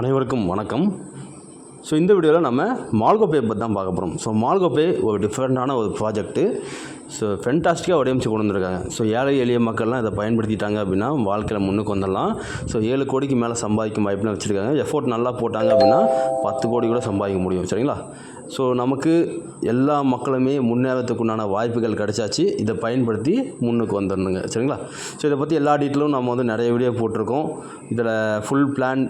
அனைவருக்கும் வணக்கம். ஸோ இந்த வீடியோவில் நம்ம மால்கோப்பையை பற்றி தான் பார்க்க போகிறோம் ஸோ மால்கோப்பை ஒரு டிஃப்ரெண்ட்டான ஒரு ப்ராஜெக்ட்டு ஸோ ஃபென்டாஸ்டிக்காக வடிவமைச்சு கொண்டு வந்திருக்காங்க. ஸோ ஏழை எளிய மக்கள்லாம் இதை பயன்படுத்திட்டாங்க அப்படின்னா வாழ்க்கையில் முன்னுக்கு வந்துடலாம். ஸோ ஏழு கோடிக்கு மேலே சம்பாதிக்கும் வாய்ப்புலாம் வச்சுருக்காங்க. எஃபோர்ட் நல்லா போட்டாங்க அப்படின்னா பத்து கோடி கூட சம்பாதிக்க முடியும். சரிங்களா? ஸோ நமக்கு எல்லா மக்களுமே முன்னேறத்துக்குண்டான வாய்ப்புகள் கிடைச்சாச்சு. இதை பயன்படுத்தி முன்னுக்கு வந்துடணுங்க சரிங்களா? ஸோ இதை பற்றி எல்லா டீட்டெயிலும் நம்ம வந்து நிறைய வீடியோ போட்டிருக்கோம். இதில் ஃபுல் பிளான்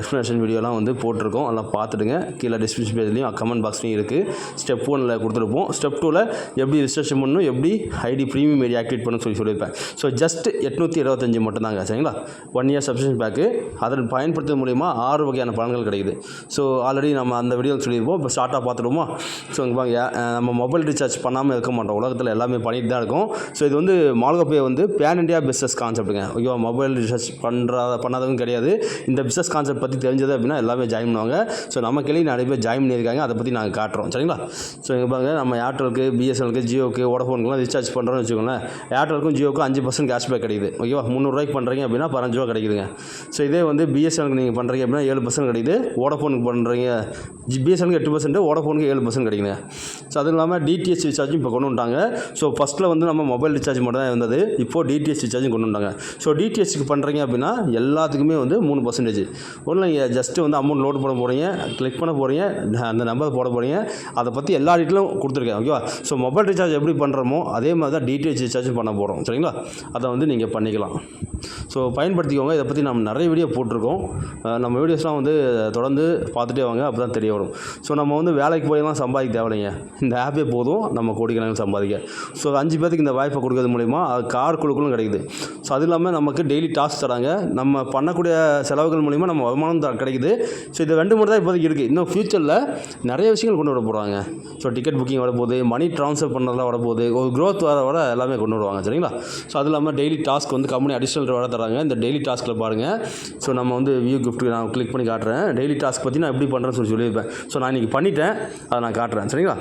எக்ஸ்ப்ளனேஷன் வீடியோலாம் வந்து போட்டிருக்கோம். அதெல்லாம் பார்த்துடுங்க. கீழே டிஸ்கிரிப்ஷன் பேஜ்லேயும் கமெண்ட் பாக்ஸ்லையும் இருக்குது ஸ்டெப் ஒனில் கொடுத்துருப்போம். ஸ்டெப் டூவில் எப்படி ரிஜிஸ்ட்ரேஷன் பண்ணணும் எப்படி ஐடி ப்ரீமியம் ஐடி ஆக்டிவேட் பண்ணணும்னு சொல்லி சொல்லியிருப்பேன். ஸோ ஜஸ்ட் எட்நூற்றி இருபத்தஞ்சி மட்டும்தாங்க. சரிங்களா? ஒன் இயர் சப்ஸ்கிரிப்ஷன் பேக்கு அதன் பயன்படுத்துறது மூலிமா ஆறு வகையான பலன்கள் கிடைக்குது. ஸோ ஆல்ரெடி நம்ம அந்த வீடியோ சொல்லியிருப்போம். இப்போ ஸ்டார்ட்டாக பார்த்துடுவோமா? ஸோ இங்கே பாருங்க நம்ம மொபைல் ரீசார்ஜ் பண்ணாமல் இருக்க மாட்டோம். உலகத்தில் எல்லாமே பண்ணிட்டு தான் இருக்கும். ஸோ இது வந்து மால்கோ வந்து பேன் இண்டியா பிஸ்னஸ் கான்செப்ட்டுங்க ஓகேவா மொபைல் ரீசார்ஜ் பண்ணுறா பண்ணாதவங்க கிடையாது. இந்த பிஸ்னஸ் கான்செப்ட் பற்றி தெரிஞ்சது அப்படின்னா எல்லாமே ஜாயின் பண்ணுவாங்க. ஸோ நம்ம கிளி நிறைய பேர் ஜாயின் பண்ணியிருக்காங்க. அதை பற்றி நாங்கள் காட்டுறோம். சரிங்களா? ஸோ இங்கே பாருங்க நம்ம ஏர்டெலுக்கு பிஎஸ்என்எலுக்கு ஜியோக்கு வோடஃபோனுக்குலாம் ரீசார்ஜ் பண்ணுறோன்னு வச்சுக்கோங்களேன். ஏர்டெலுக்கும் ஜியோக்கும் அஞ்சு பர்சன்ட் கேஷ்பேக் கிடைக்குது. ஓகேவா முந்நூறுரூவாய்க்கு பண்ணுறீங்க அப்படின்னா பதினஞ்சு ரூபா கிடைக்குதுங்க. ஸோ இதே வந்து பிஎஸ்என்எலுக்கு நீங்கள் பண்ணுறீங்க அப்படின்னா ஏழு பர்சன்ட் கிடைக்குது. வோடஃபோனுக்கு பண்ணுறீங்க பிஎஸ்என்எலுக்கு எட்டு பர்சன்ட் வோடஃபோனுக்கு ஏழு பர்சன்ட் கிடைக்குங்க. ஸோ அதுவும் இல்லாமல் டிடிஎச் ரீசார்ஜும் இப்போ கொண்டு வந்துட்டாங்க. ஸோ ஃபஸ்ட்டில் வந்து நம்ம மொபைல் ரீசார்ஜ் மட்டும் தான் இருந்தது இப்போது டிடிஎச் ரீசார்ஜும் கொண்டு வந்துட்டாங்க. ஸோ டிடிஎச்க்கு பண்ணுறீங்க அப்படின்னா எல்லாத்துக்குமே வந்து மூணு பர்சன்டேஜ் ஒன்றும் நீங்கள் ஜஸ்ட்டு வந்து அமௌண்ட் லோட் பண்ண போகிறீங்க கிளிக் பண்ண போகிறீங்க அந்த நம்பர் போட போகிறீங்க அதை பற்றி எல்லா டீட்டெயிலும் கொடுத்துருக்கேன் ஓகேவா ஸோ மொபைல் ரீசார்ஜ் எப்படி பண்ணுறோமோ அதே மாதிரி தான் டிடிஎச் ரீசார்ஜும் பண்ண போகிறோம் சரிங்களா? அதை வந்து நீங்கள் பண்ணிக்கலாம். ஸோ பயன்படுத்திக்கோங்க. இதை பற்றி நம்ம நிறைய வீடியோ போட்டிருக்கோம். நம்ம வீடியோஸ்லாம் வந்து தொடர்ந்து பார்த்துட்டே வாங்க. அப்போ தான் தெரிய வரும். ஸோ நம்ம வந்து வேலைக்கு போயெல்லாம் சம்பாதிக்க தேவையில்லைங்க. இந்த ஆப்பே போதும். நம்ம கோடிக்கணக்கில் சம்பாதிக்க. ஸோ அஞ்சு பேருக்கு இந்த வாய்ப்பை கொடுக்கறது மூலிமா அது கார் குழுக்களும் கிடைக்குது. ஸோ அது இல்லாமல் நமக்கு டெய்லி டாஸ்க் தராங்க. நம்ம பண்ணக்கூடிய செலவுகள் மூலிமா நம்ம வருமானம் த- கிடைக்குது. ஸோ இது ரெண்டு மட்டும் தான் இப்போதைக்கு இருக்குது இன்னும் ஃப்யூச்சரில் நிறைய விஷயங்கள் கொண்டு வர போகிறாங்க ஸோ டிக்கெட் புக்கிங் வரப்போகுது. மணி ட்ரான்ஸ்ஃபர் பண்ணுறதுலாம் வரப்போகுது. ஒரு க்ரோத் வர வர எல்லாமே கொண்டு வருவாங்க. சரிங்களா? ஸோ அது இல்லாமல் டெய்லி டாஸ்க் வந்து கம்பெனி அடிஷ்னல் வர தராங்க இந்த டெய்லி டாஸ்கில் பாருங்கள் ஸோ நம்ம வந்து வியூ கிஃப்ட் நான் கிளிக் பண்ணி காட்டுறேன். டெய்லி டாஸ்க் பற்றி நான் எப்படி பண்ணுறேன்னு சொல்லி சொல்லியிருப்பேன். ஸோ நான் இன்றைக்கி பண்ணிட்டேன். அதை நான் காட்டுறேன். சரிங்களா?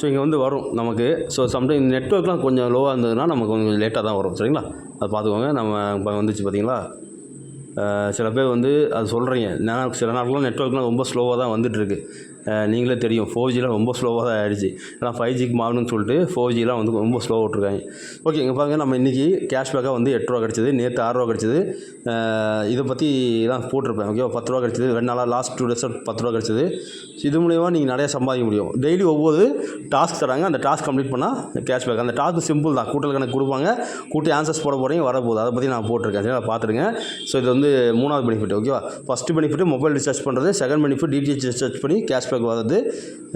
ஸோ இங்கே வந்து வரும் நமக்கு. ஸோ சம்டைம் நெட்ஒர்க்லாம் கொஞ்சம் லோவாக இருந்ததுன்னா நமக்கு கொஞ்சம் லேட்டாக தான் வரும். சரிங்களா? அதை பார்த்துக்கோங்க. நம்ம இப்போ வந்துச்சு பார்த்தீங்களா சில பேர் வந்து அது சொல்கிறீங்க நான் சில நாட்கள்லாம் நெட்ஒர்க்லாம் ரொம்ப ஸ்லோவாக தான் வந்துட்டுருக்கு நீங்களே தெரியும். ஃபோர் ஜிலாம் ரொம்ப ஸ்லோவாக தான் ஆயிடுச்சு. ஏன்னா ஃபைவ் ஜிக்கு மாறணும்னு சொல்லிட்டு ஃபோர் ஜிலாம் வந்து ரொம்ப ஸ்லோவாக விட்ருக்காங்க ஓகே இங்கே பாருங்க நம்ம இன்றைக்கி கேஷ்பேக்காக வந்து எட்டு ரூபா கிடச்சிது நேற்று ஆறுரூவா கிடச்சிது. இதை பற்றி தான் போட்டிருப்பேன் ஓகேவா பத்து ரூபா கிடச்சிது ரெண்டு நாளாக லாஸ்ட் டூ டேஸாக பத்து ரூபா கிடச்சிது. இது மூலிமா நீங்கள் நிறையா சம்பாதிக்க முடியும். டெய்லி ஒவ்வொரு டாஸ்க் தராங்க அந்த டாஸ்க் கம்ப்ளீட் பண்ணால் கேஷ்பேக் அந்த டாஸ்க் சிம்பிள் தான். கூட்டல் கணக்கு கொடுப்பாங்க கூட்டி ஆன்சர்ஸ் போட போகிறீங்க வரப்போகுது. அதை பற்றி நான் போட்டிருக்கேன் சரி பார்த்துருங்க. ஸோ இது வந்து மூணாவது பெனிஃபிட் ஓகேவா ஃபஸ்ட்டு பெனிஃபிட் மொபைல் ரீசார்ஜ் பண்ணுறது second benefit D T H recharge பண்ணி கேஷ்பேக் உங்களுக்கு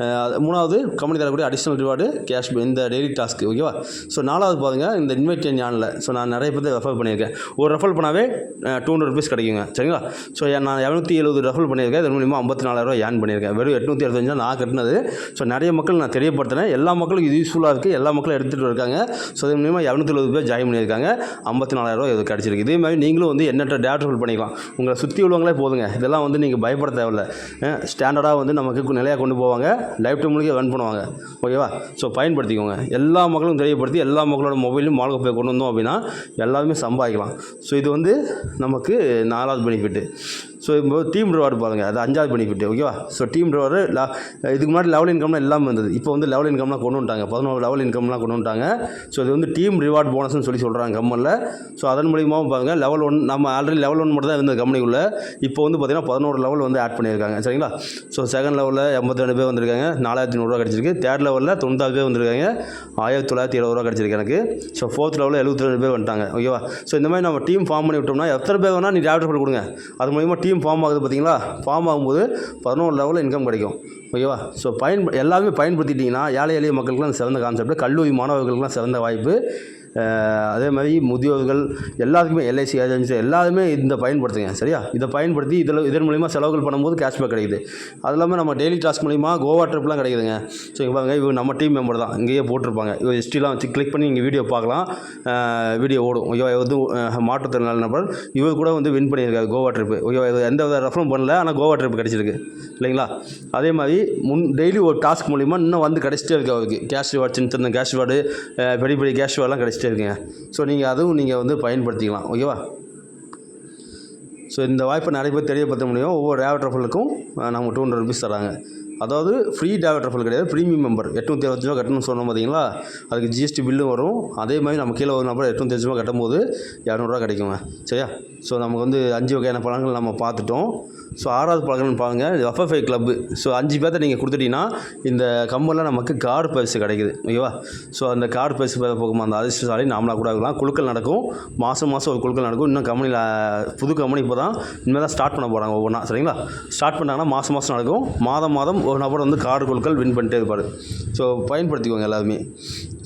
அஹ் மூணாவது கம்பெனி தரக்கூடிய அடிஷ்னல் ரிவார்டு கேஷ் இந்த டெய்லி டாஸ்க்கு ஓகேவா ஸோ நாலாவது பாருங்கள் இந்த இன்வைட் ஞானில் ஸோ நான் நிறைய பேர் ரெஃபர் பண்ணியிருக்கேன். ஒரு ரெஃபர் பண்ணாவே டூ ஹண்ட்ரட் ருபீஸ் கிடைக்குங்க. சரிங்களா? ஸோ நான் இரநூத்தி எழுபது ரெஃபர் பண்ணியிருக்கேன். இது மூலிமா ஐம்பத்தி நாலாயிரரூவா ஏர்ன் பண்ணியிருக்கேன். வெறும் எட்நூற்றி அறுபத்தஞ்சு நான் கட்டினது. ஸோ நிறைய மக்கள் நான் தெரியப்படுத்தினேன். எல்லா மக்களுக்கும் இது யூஸ்ஃபுல்லாக இருக்குது எல்லா மக்களும் எடுத்துகிட்டு இருக்காங்க. ஸோ இது மூலிமா இரநூத்தி எழுபது பேர் ஜாயின் பண்ணியிருக்காங்க. ஐம்பத்தி நாலாயிரம் இது கிடச்சிருக்கு. இதே மாதிரி நீங்களும் வந்து எண்ணற்ற டேட்டா ஃபில் பண்ணிக்கலாம். உங்களை சுற்றி உள்ளவங்களே போதுங்க. இதெல்லாம் வந்து நீங்கள் பயப்பட தேவையில்ல. ஸ்டாண்டர்டாக வந்து நமக்கு நிலையாக கொண்டு போவாங்க. லைஃப் டைம் முழுக்க ரன் பண்ணுவாங்க. ஓகேவா ஸோ பயன்படுத்திக்கோங்க. எல்லா மக்களும் தெரியப்படுத்தி எல்லா மக்களோட மொபைலும் மால்கோ போய் கொண்டு வந்தோம் அப்படின்னா எல்லாருமே சம்பாதிக்கலாம். ஸோ இது வந்து நமக்கு நாலாவது பெனிஃபிட்டு ஸோ இப்போ டீம் ரிவார்டு பாருங்கள் அது அஞ்சாவது பெனிஃபிட் ஓகேவா ஸோ டீம் ரிவார்டு இதுக்கு முன்னாடி லெவல் இன்கம்லாம் இல்லாமல் இருந்தது இப்போ வந்து லெவல் இன்கம்லாம் கொண்டு வந்துட்டாங்க. பதினோரு லெவல் இன்கம்லாம் கொண்டு வந்துட்டாங்க. ஸோ இது வந்து டீம் ரிவார்ட் போனஸ்னு சொல்லி சொல்கிறாங்க கம்மனில் ஸோ அதன் மூலியமாகவும் பாருங்கள் லெவல் ஒன் நம்ம ஆல்ரெடி லெவல் ஒன் மட்டும் தான் இருந்தது கம்பெனிக்குள்ளே. இப்போ வந்து பார்த்திங்கன்னா பதினோரு லெவல் வந்து ஆட் பண்ணியிருக்காங்க. சரிங்களா? ஸோ செகண்ட் லெவலில் எண்பத்தி ரெண்டு பேர் வந்திருக்காங்க. நாலாயிரத்தி நூறுரூவா கிடச்சிருக்கு. தேர்ட் லெவலில் தொண்ணூத்தாறு பேர் வந்திருக்காங்க. ஆயிரத்தி தொள்ளாயிரத்தி எழுபது ரூபா கிடச்சிருக்கு எனக்கு. ஸோ ஃபோர்த் லெவலில் எழுபத்தி ரெண்டு பேர் வந்துட்டாங்க. ஓகேவா ஸோ இந்த மாதிரி நம்ம டீம் ஃபார்ம் பண்ணி விட்டோம்னா எத்தனை பேர் வேணால் நீ டேரக்டர் கொடுங்க. அது மூலிமா டீம் ஃபார்ம் ஆகுது பார்த்தீங்களா? ஃபார்ம் ஆகும்போது பதினோரு லெவலில் இன்கம் கிடைக்கும். ஓகேவா ஸோ பயன் எல்லாமே பயன்படுத்திட்டிங்கன்னா ஏழை எளிய மக்களுக்குலாம் சிறந்த கான்செப்ட் கல்லூரி மாணவர்களுக்குலாம் சிறந்த வாய்ப்பு. அதே மாதிரி முதியோர்கள் எல்லாத்துக்குமே எல்ஐசி ஏஜென்சி எல்லாருமே இந்த பயன்படுத்துங்க சரியா? இதை பயன்படுத்தி இதில் இதன் மூலிமா செலவுகள் பண்ணும்போது கேஷ்பேக் கிடைக்குது. அது இல்லாமல் நம்ம டெய்லி டாஸ்க் மூலிமா கோவா ட்ரிப்லாம் கிடைக்குதுங்க. ஸோ இங்கே பாருங்க இவங்க நம்ம டீம் மெம்பர் தான். இங்கேயே போட்டிருப்பாங்க. இவங்க ஹிஸ்ட்ரிலாம் வச்சு கிளிக் பண்ணி இங்கே வீடியோ பார்க்கலாம். வீடியோ ஓடும். ஓகேவா வந்து மாற்றுத்திறனாளி நபர். இவர் கூட வந்து வின் பண்ணியிருக்காரு கோவா ட்ரிப்பு ஓகேவா இது எந்த வித ரெஃபரும் பண்ணல ஆனால் கோவா ட்ரிப் கிடச்சிருக்கு. இல்லைங்களா? அதே மாதிரி முன் டெய்லி ஒரு டாஸ்க் மூலிமா இன்னும் வந்து கிடச்சிட்டே இருக்கு அவருக்கு. கேஷ் ரிவார்ட் சின்ன சின்ன கேஷ் ரிவார்டு பெரிய பெரிய கேஷ் ரிவார்ட்லாம் கிடச்சிட்டு டேஸ்ட்டாக இருக்குங்க ஸோ நீங்கள் அதுவும் நீங்கள் வந்து பயன்படுத்திக்கலாம். ஓகேவா ஸோ இந்த வாய்ப்பை நிறைய பேர் தெரியப்படுத்த முடியும். ஒவ்வொரு டேவட் ட்ரஃபலுக்கும் நம்ம டூ ஹண்ட்ரட் ருபீஸ் தராங்க அதாவது ஃப்ரீ டேவட் ட்ரஃபல் கிடையாது ப்ரீமியம் மெம்பர் எட்நூற்றி அறுபத்தஞ்சு ரூபா கட்டணும்னு சொன்னோம் பார்த்தீங்களா அதுக்கு ஜிஎஸ்டி பில்லும் வரும். அதே மாதிரி நம்ம கீழே ஒரு நம்பர் எட்நூற்றி அஞ்சு ரூபா கட்டும்போது இரநூறுவா கிடைக்குங்க. சரியா? ஸோ நமக்கு வந்து அஞ்சு வகையான பழங்கள் நம்ம பார்த்துட்டோம். ஸோ ஆறாவது பழங்கள்னு பாருங்க. எஃப்எஃப்ஐ கிளப்பு ஸோ அஞ்சு பேர்த்த நீங்கள் கொடுத்துட்டீங்கன்னா இந்த கம்பெனியில் நமக்கு கார்டு பரிசு கிடைக்குது. ஓகேவா? ஸோ அந்த கார்டு பரிசு போகும் அந்த அதிர்ஷ்டசாலி நாமளாக கூட இருக்கலாம். குழுக்கள் நடக்கும். மாதம் மாதம் ஒரு குழுக்கள் நடக்கும். இன்னும் கம்பெனியில் புது கம்பெனி இப்போ தான் இனிமேல் தான் ஸ்டார்ட் பண்ண போகிறாங்க ஒவ்வொன்றா சரிங்களா? ஸ்டார்ட் பண்ணாங்கன்னா மாதம் மாதம் நடக்கும். மாதம் மாதம் ஒரு நபர் வந்து கார்டு குழுக்கள் வின் பண்ணிட்டே இருப்பார். ஸோ பயன்படுத்திக்குவாங்க எல்லாருமே.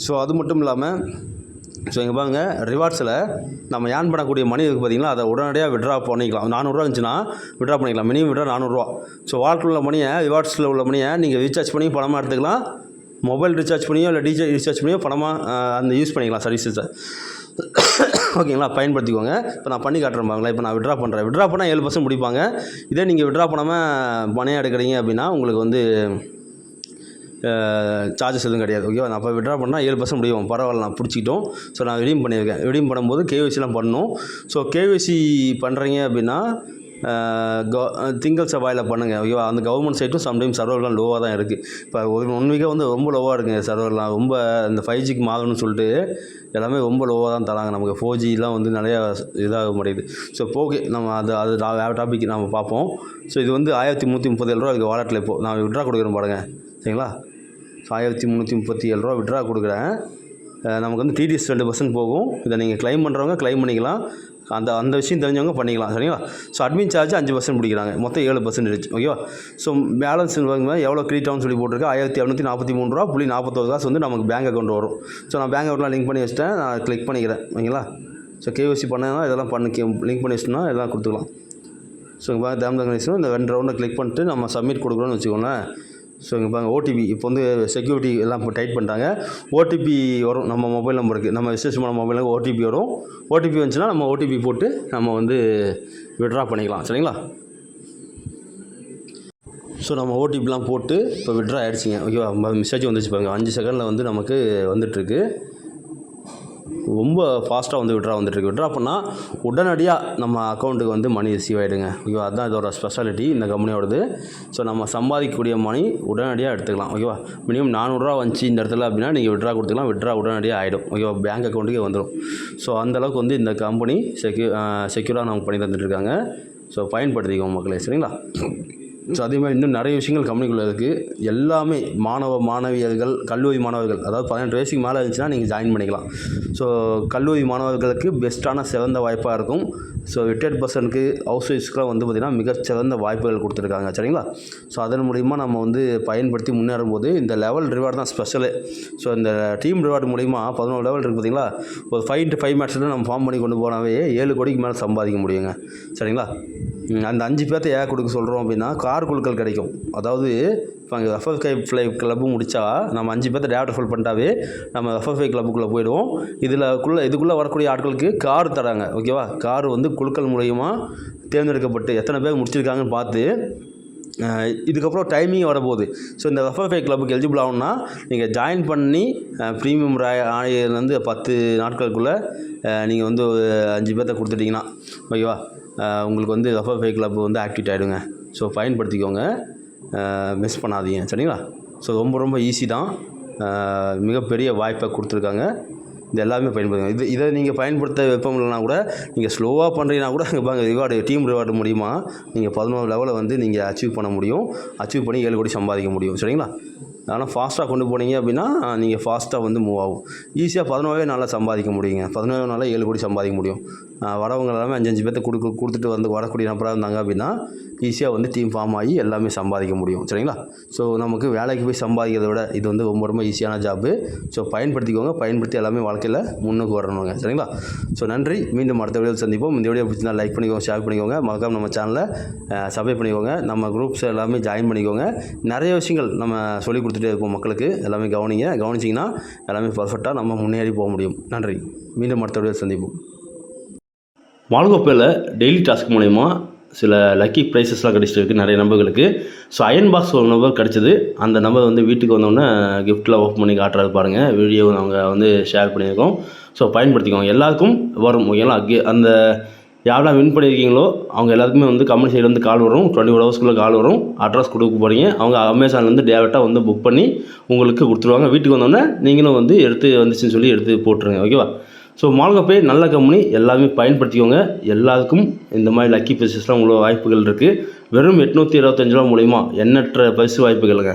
ஸோ அது மட்டும் இல்லாமல் ஸோ இங்கே பாருங்க ரிவார்ட்ஸில் நம்ம ஏன் பண்ணக்கூடிய மணி இருக்குது பார்த்தீங்கன்னா அதை உடனடியாக விட்ரா பண்ணிக்கலாம். நானூறுரூவா இருந்துச்சுன்னா விட்ரா பண்ணிக்கலாம். மினிமம் விட்ரா நானூறுரூவா ஸோ வாழ்க்கையில் உள்ள மணியை ரிவார்ட்ஸில் உள்ள மணியை நீங்கள் ரீசார்ஜ் பண்ணி பணமாக எடுத்துக்கலாம். மொபைல் ரீசார்ஜ் பண்ணியோ இல்லை டிஜே ரீசார்ஜ் பண்ணியோ பணமாக அந்த யூஸ் பண்ணிக்கலாம் சர்வீசஸை ஓகேங்களா பயன்படுத்திக்கோங்க. இப்போ நான் பண்ணி காட்டுறேன் பாருங்களேன். இப்போ நான் விட்ரா பண்ணுறேன் விட்ரா பண்ணால் ஏழு பர்சன்ட் முடிப்பாங்க. இதே நீங்கள் விட்ரா பண்ணாமல் பணையாக எடுக்கிறீங்க அப்படின்னா உங்களுக்கு வந்து சார்ஜஸ் எதுவும் கிடையாது. ஓகேவா நான் அப்போ விட்ரா பண்ணால் ஏழு பர்சன்ட் முடியும். பரவாயில்ல நான் பிடிச்சிக்கிட்டோம். ஸோ நான் ரிடீம் பண்ணியிருக்கேன் ரிடீம் பண்ணும்போது கேவிசிலாம் பண்ணணும். ஸோ கேவிசி பண்ணுறீங்க அப்படின்னா திங்கள் செவ்வாயில் பண்ணுங்கள் ஓகேவா அந்த கவர்மெண்ட் சைட்டும் சம்டைம்ஸ் சர்வர்லாம் லோவாக தான் இருக்குது இப்போ ஒரு ஒன் வீக்காக வந்து ரொம்ப லோவாக இருக்குங்க சர்வர்லாம் ரொம்ப இந்த ஃபைவ் ஜிக்கு மாறணும்னு சொல்லிட்டு எல்லாமே ரொம்ப லோவாக தான் தராங்க. நமக்கு ஃபோர் ஜிலாம் வந்து நிறையா இதாக மாட்டேங்குது. ஸோ போகே நம்ம அது அது வேறு டாபிக் நம்ம பார்ப்போம். ஸோ இது வந்து ஆயிரத்தி முந்நூற்றி முப்பத்தேழு ரூபா அதுக்கு வாலெட்டில் இப்போது நான் விட்ரா கொடுக்குறேன் பாருங்க. சரிங்களா? ஸோ ஆயிரத்தி முந்நூற்றி முப்பத்தி ஏழு ரூபா விட்ரா கொடுக்குறேன் நமக்கு வந்து டிடிஎஸ் ரெண்டு பர்சன்ட் போகும். இதை நீங்கள் கிளைம் பண்ணுறவங்க கிளைம் பண்ணிக்கலாம். அந்த அந்த விஷயம் தெரிஞ்சவங்க பண்ணிக்கலாம் சரிங்களா? ஸோ அட்மின் சார்ஜ் அஞ்சு பர்சன்ட் பிடிக்கிறாங்க. மொத்தம் ஏழு பர்சன்டேஜ் ஓகேவா ஸோ பேலன்ஸ் எவ்வளோ க்ரீட் ஆகும்னு சொல்லி போட்டிருக்கு ஆயிரத்தி இரநூத்தி நாற்பத்தி மூணு ரூபா புள்ளி நாற்பத்தோரு காசு வந்து நமக்கு பேங்க் அக்கௌண்ட் வரும். ஸோ நான் பேங்க் அக்கௌண்ட்லாம் லிங்க் பண்ணி வச்சிட்டேன். நான் கிளிக் பண்ணிக்கிறேன் ஓகேங்களா ஸோ கேஓசி பண்ணால் இதெல்லாம் பண்ணி லிங்க் பண்ணி வச்சிட்டோம்னா இதெல்லாம் கொடுத்துக்கலாம். ஸோ பேங்க் பாருங்க இந்த ரெண்டு ரவுண்டை கிளிக் பண்ணிட்டு நம்ம சப்மிட் கொடுக்குறோன்னு வச்சுக்கோங்களேன். ஸோ இங்கே பாருங்கள் ஓடிபி இப்போ வந்து செக்யூரிட்டி எல்லாம் இப்போ டைட் பண்ணிட்டாங்க. ஓடிபி வரும் நம்ம மொபைல் நம்பருக்கு நம்ம ரிஜிஸ்ட்ரேஷன் பண்ண மொபைலுக்கு ஓடிபி வரும். ஓடிபி வந்துச்சுன்னா நம்ம ஓடிபி போட்டு நம்ம வந்து விட்ரா பண்ணிக்கலாம் சரிங்களா? ஸோ நம்ம ஓடிபிலாம் போட்டு இப்போ விட்ரா ஆகிடுச்சிங்க ஓகேவா மெசேஜ் வந்துச்சு பாருங்க அஞ்சு செகண்டில் வந்து நமக்கு வந்துட்டுருக்கு. ரொம்ப ஃபாஸ்ட்டாக வந்து விட்ரா வந்துட்டுருக்கு விட்ரா பண்ணால் உடனடியாக நம்ம அக்கௌண்ட்டுக்கு வந்து மணி ரிசீவ் ஆகிடுங்க ஓகேவா அதுதான் இதோட ஸ்பெஷாலிட்டி இந்த கம்பெனியோடது ஸோ நம்ம சம்பாதிக்கக்கூடிய மணி உடனடியாக எடுத்துக்கலாம். ஓகேவா மினிமம் நானூறுரூவா வந்துச்சு இந்த இடத்துல அப்படின்னா நீங்கள் விட்ரா கொடுத்துக்கலாம். விட்ரா உடனடியாக ஆகிடும் ஓகேவா பேங்க் அக்கௌண்ட்டுக்கே வந்துடும் ஸோ அந்தளவுக்கு வந்து இந்த கம்பெனி செக்யூ செக்யூராக நமக்கு பண்ணி தந்துட்டுருக்காங்க ஸோ பயன்படுத்திக்கோங்க மக்களே. சரிங்களா? ஸோ அதே மாதிரி இன்னும் நிறைய விஷயங்கள் கம்பெனிக்குள்ளே இருக்குது எல்லாமே மாணவ மாணவியர்கள் கல்லூரி மாணவர்கள் அதாவது பதினெட்டு வயசுக்கு மேலே இருந்துச்சுன்னா நீங்கள் ஜாயின் பண்ணிக்கலாம். ஸோ கல்லூரி மாணவர்களுக்கு பெஸ்ட்டான சிறந்த வாய்ப்பாக இருக்கும். ஸோ ரிட்டையர்ட் பர்சனுக்கு ஹவுஸ் ஒய்ஃப்ஸ்க்குலாம் வந்து பார்த்திங்கன்னா மிகச்சிறந்த வாய்ப்புகள் கொடுத்துருக்காங்க சரிங்களா? ஸோ அதன் மூலிமா நம்ம வந்து பயன்படுத்தி முன்னேறும் போது இந்த லெவல் ரிவார்டு தான் ஸ்பெஷலு ஸோ இந்த டீம் ரிவார்டு மூலிமா பதினோரு லெவல் இருக்குது பார்த்தீங்களா ஒரு ஃபைவ் டு ஃபைவ் மேட்ச்சில் நம்ம ஃபார்ம் பண்ணி கொண்டு போனாவே ஏழு கோடிக்கு மேலே சம்பாதிக்க முடியுங்க சரிங்களா? அந்த அஞ்சு பேர்த்த ஏன் கொடுக்க சொல்கிறோம் அப்படின்னா கார் குழுக்கள் கிடைக்கும். அதாவது இப்போ அங்கே எஃப்எஃப்ஐ ஃப்ளை கிளப்பு முடித்தா நம்ம அஞ்சு பேர்த்த டேரக்ட் ஃபுல் பண்ணிட்டாவே நம்ம எஃப்எஃப்ஐ கிளப்புக்குள்ளே போயிடுவோம். இதில் குள்ளே இதுக்குள்ளே வரக்கூடிய ஆட்களுக்கு கார் தராங்க. ஓகேவா கார் வந்து குழுக்கள் மூலயமா தேர்ந்தெடுக்கப்பட்டு எத்தனை பேர் முடிச்சிருக்காங்கன்னு பார்த்து இதுக்கப்புறம் டைமிங் வரப்போகுது. ஸோ இந்த எஃப்எஃப்ஐ கிளப்புக்கு எலிஜிபிள் ஆகும்னா நீங்கள் ஜாயின் பண்ணி ப்ரீமியம் ஆயிலேருந்து பத்து நாட்களுக்குள்ளே நீங்கள் வந்து அஞ்சு பேர்த்த கொடுத்துட்டிங்கன்னா ஓகேவா உங்களுக்கு வந்து எஃப்எஃப்ஐ கிளப் வந்து ஆக்டிவேட் ஆகிடுங்க ஸோ பயன்படுத்திக்கோங்க. மிஸ் பண்ணாதீங்க. சரிங்களா? ஸோ ரொம்ப ரொம்ப ஈஸி தான். மிகப்பெரிய வாய்ப்பை கொடுத்துருக்காங்க. இது எல்லாமே பயன்படுத்துங்க. இது இதை நீங்கள் பயன்படுத்த விருப்பம் இல்லைனா கூட நீங்கள் ஸ்லோவாக பண்ணுறீங்கன்னா கூட அங்கே பாருங்க ரிவார்டு டீம் ரிவார்டு மூலிமா நீங்கள் பதினோரு லெவலில் வந்து நீங்கள் அச்சீவ் பண்ண முடியும். அச்சீவ் பண்ணி ஏழு கோடி சம்பாதிக்க முடியும். சரிங்களா? ஆனால் ஃபாஸ்ட்டாக கொண்டு போனீங்க அப்படின்னா நீங்கள் ஃபாஸ்ட்டாக வந்து மூவ் ஆகும். ஈஸியாக பதினோவே நாளில் சம்பாதிக்க முடியுங்க. பதினோரு நாளில் ஏழு கோடி சம்பாதிக்க முடியும். வரவங்க எல்லாமே அஞ்சஞ்சு பேர்த்த கொடுக்க கொடுத்துட்டு வந்து வரக்கூடிய நபராக இருந்தாங்க அப்படின்னா ஈஸியாக வந்து டீம் ஃபார்ம் ஆகி எல்லாமே சம்பாதிக்க முடியும். சரிங்களா? ஸோ நமக்கு வேலைக்கு போய் சம்பாதிக்கிறத விட இது வந்து ரொம்ப ரொம்ப ஈஸியான ஜாப்பு ஸோ பயன்படுத்திக்கோங்க. பயன்படுத்தி எல்லாமே வாழ்க்கையில் முன்னுக்கு வரணுங்க. சரிங்களா? ஸோ நன்றி. மீண்டும் அடுத்த வீடியோவில் சந்திப்போம். இந்த வீடியோ பிடிச்சிருந்தா லைக் பண்ணிக்கோங்க ஷேர் பண்ணிக்கோங்க. மறக்காம நம்ம சேனலை சப்ஸ்கிரைப் பண்ணிக்கோங்க. நம்ம குரூப்ஸ் எல்லாமே ஜாயின் பண்ணிக்கோங்க. நிறைய விஷயங்கள் நம்ம சொல்லி கொடுத்துட்டே இருப்போம் மக்களுக்கு. எல்லாமே கவனிங்க. கவனிச்சிங்கன்னா எல்லாமே பர்ஃபெக்டாக நம்ம முன்னேறி போக முடியும். நன்றி. மீண்டும் அடுத்த வீடியோவில் சந்திப்போம். மால்கோப்பையில் டெய்லி டாஸ்க் மூலயமா சில லக்கி ப்ரைஸஸ்லாம் கிடச்சிட்டு இருக்கு நிறைய நம்பர்களுக்கு ஸோ அயன் பாக்ஸ் ஒரு நம்பர் கிடச்சிது. அந்த நம்பர் வந்து வீட்டுக்கு வந்தோடனே கிஃப்ட்டில் ஓப்பன் பண்ணி காட்டுறது பாருங்கள் வீடியோ நாங்கள் வந்து ஷேர் பண்ணியிருக்கோம். ஸோ பயன்படுத்திக்கோங்க. எல்லாருக்கும் வரும் ஓகேங்களா கே- அந்த யாரெல்லாம் வின் பண்ணியிருக்கீங்களோ அவங்க எல்லாருக்குமே வந்து கம்பெனி சைடுலேருந்து கால் வரும். டுவெண்ட்டி ஃபோர் ஹவர்ஸ்க்குள்ளே கால் வரும். அட்ரஸ் கொடுக்க போகிறீங்க அவங்க அமேசான்லேருந்து டேரெக்டாக வந்து புக் பண்ணி உங்களுக்கு கொடுத்துருவாங்க. வீட்டுக்கு வந்தோடனே நீங்களும் வந்து எடுத்து வந்துச்சுன்னு சொல்லி எடுத்து போட்டுருங்க ஓகேவா ஸோ மால்கப்பே நல்ல கம்பெனி எல்லாமே பயன்படுத்திக்கோங்க. எல்லாருக்கும் இந்த மாதிரி லக்கி பரிசஸ்லாம் உள்ள வாய்ப்புகள் இருக்குது வெறும் எட்நூற்றி இருபத்தஞ்சு ரூபா மூலிமா எண்ணற்ற பரிசு வாய்ப்புகளுங்க.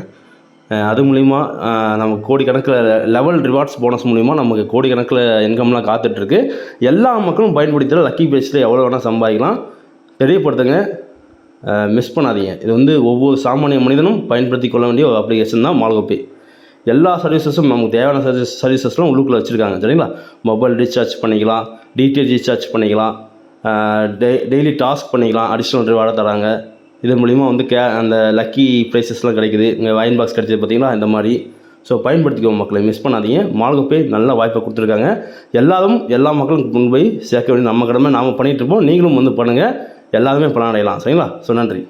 அது மூலிமா நம்ம நமக்கு கோடிக்கணக்கில் லெவல் ரிவார்ட்ஸ் போனஸ் மூலிமா நமக்கு கோடிக்கணக்கில் இன்கம்லாம் காத்துட்ருக்கு. எல்லா மக்களும் பயன்படுத்துகிற லக்கி பேஸில் எவ்வளோ வேணால் சம்பாதிக்கலாம். தெரியப்படுத்துங்க. மிஸ் பண்ணாதீங்க. இது வந்து ஒவ்வொரு சாமானிய மனிதனும் பயன்படுத்தி கொள்ள வேண்டிய ஒரு அப்ளிகேஷன் தான் மால்கோபே எல்லா சர்வீசஸும் நமக்கு தேவையான சர்வீஸ் சர்வீசஸ்லாம் உள்ளுக்குள்ளே வச்சுருக்காங்க. சரிங்களா? மொபைல் ரீசார்ஜ் பண்ணிக்கலாம் டிடிஎச் ரீசார்ஜ் பண்ணிக்கலாம் டெய் டெய்லி டாஸ்க் பண்ணிக்கலாம் அடிஷ்னல் ரிவார்டாக தராங்க. இது மூலிமா வந்து கே அந்த லக்கி ப்ரைஸஸ்லாம் கிடைக்குது. இங்கே வயன் பாக்ஸ் கிடைச்சது பார்த்தீங்களா இந்த மாதிரி. ஸோ பயன்படுத்திக்கோங்க மக்களை. மிஸ் பண்ணாதீங்க. மால்கப்பே நல்ல வாய்ப்பை கொடுத்துருக்காங்க. எல்லாரும் எல்லா மக்களும் கொண்டு போய் சேர்க்க வேண்டிய நம்ம கடமை. நாம் பண்ணிகிட்டு இருப்போம். நீங்களும் வந்து பண்ணுங்கள் எல்லாருமே பணம் அடையலாம் சரிங்களா? ஸோ நன்றி.